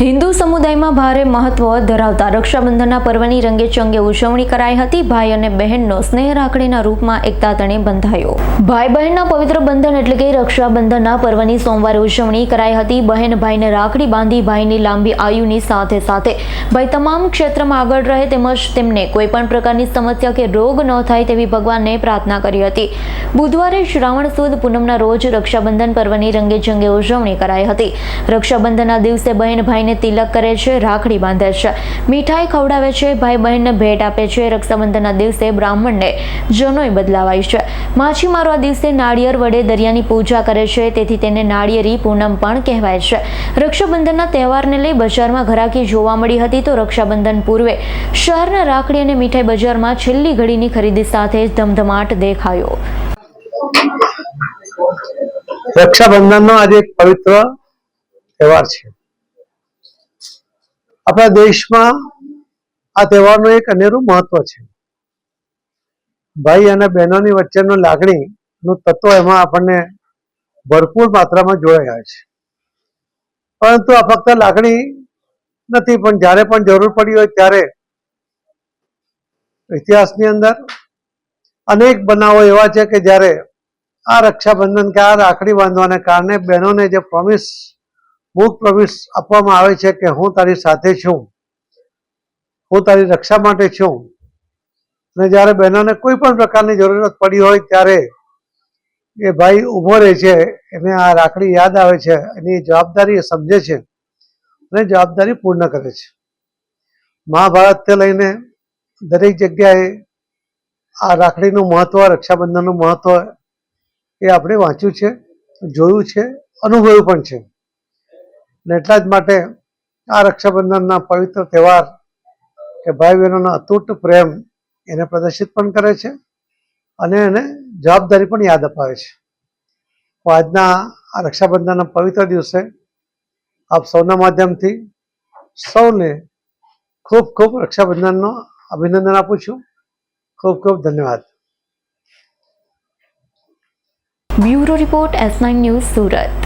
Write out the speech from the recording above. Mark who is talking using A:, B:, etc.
A: હિન્દુ સમુદાયમાં ભારે મહત્વ ધરાવતા રક્ષાબંધનના પર્વની રંગેચંગે ઉજવણી કરાઈ હતી. ભાઈ અને બહેનનો સ્નેહ રાખડીના રૂપમાં એકતા તણે બંધાયો. ભાઈ બહેનના પવિત્ર બંધન એટલે કે રક્ષાબંધનના પર્વની સોમવારે ઉજવણી કરાઈ હતી. બહેન ભાઈને રાખડી બાંધી ભાઈની લાંબી આયુની સાથે સાથે ભાઈ તમામ ક્ષેત્રમાં આગળ રહે તેમજ તેમને કોઈપણ પ્રકારની સમસ્યા કે રોગ ન થાય તેવી ભગવાનને પ્રાર્થના કરી હતી. બુધવારે શ્રાવણ સુદ પૂનમના રોજ રક્ષાબંધન પર્વની રંગેચંગે ઉજવણી કરાઈ હતી. રક્ષાબંધનના દિવસે બહેન ભાઈને તિલક કરે છે, રાખડી બાંધે છે. મીઠાઈ ખવડાવે છે ભાઈ બહેનને ભેટ આપે છે. રક્ષાબંધનના દિવસે બ્રાહ્મણને જનોય બદલાવાય છે. માછીમારો આ દિવસે નાળિયેર વડે દરિયાની પૂજા કરે છે, તેથી તેને નાળિયેરી પૂનમ પણ કહેવાય છે. રક્ષાબંધનના તહેવારને લઈ બજારમાં ઘરાકી જોવા મળી હતી તો રક્ષાબંધન પૂર્વે શહેરના રાખડી અને મીઠાઈ બજારમાં છેલ્લી ઘડીની ખરીદી સાથે ધમધમાટ દેખાયો.
B: રક્ષાબંધનનો આજે એક પવિત્ર તહેવાર છે. આપણા દેશમાં આ તહેવારનું એક અનેરું મહત્વ છે. ભાઈ અને બહેનોની વચ્ચેનું લાગણીનું તત્વ એમાં આપણને ભરપૂર માત્રામાં જોડાયા છે. પરંતુ આ ફક્ત લાગણી નથી, પણ જ્યારે પણ જરૂર પડી હોય ત્યારે ઇતિહાસની અંદર અનેક બનાવો એવા છે કે જ્યારે આ રક્ષાબંધન કે આ રાખડી બાંધવાને કારણે બહેનોને જે પ્રોમિસ મુખ પ્રોમિસ આપવામાં આવે છે કે હું તારી સાથે છું. હું તારી રક્ષા માટે છું. અને જ્યારે બહેનોને કોઈ પણ પ્રકારની જરૂરત પડી હોય ત્યારે એ ભાઈ ઊભો રહે છે, એને આ રાખડી યાદ આવે છે, એની જવાબદારી એ સમજે છે અને જવાબદારી પૂર્ણ કરે છે. મહાભારતથી લઈને દરેક જગ્યાએ આ રાખડીનું મહત્વ, રક્ષાબંધનનું મહત્વ એ આપણે વાંચ્યું છે, જોયું છે, અનુભવ્યું પણ છે. અને એટલા જ માટે આ રક્ષાબંધનના પવિત્ર તહેવાર કે ભાઈ બહેનોનો અતૂટ પ્રેમ એને પ્રદર્શિત પણ કરે છે અને એને જવાબદારી પણ યાદ અપાવે છે. તો આજના આ રક્ષાબંધનના પવિત્ર દિવસે આપ સૌના માધ્યમથી સૌને ખૂબ ખૂબ રક્ષાબંધનનો અભિનંદન આપું છું. ખૂબ ખૂબ ધન્યવાદ.
A: Bureau report S nine news Surat.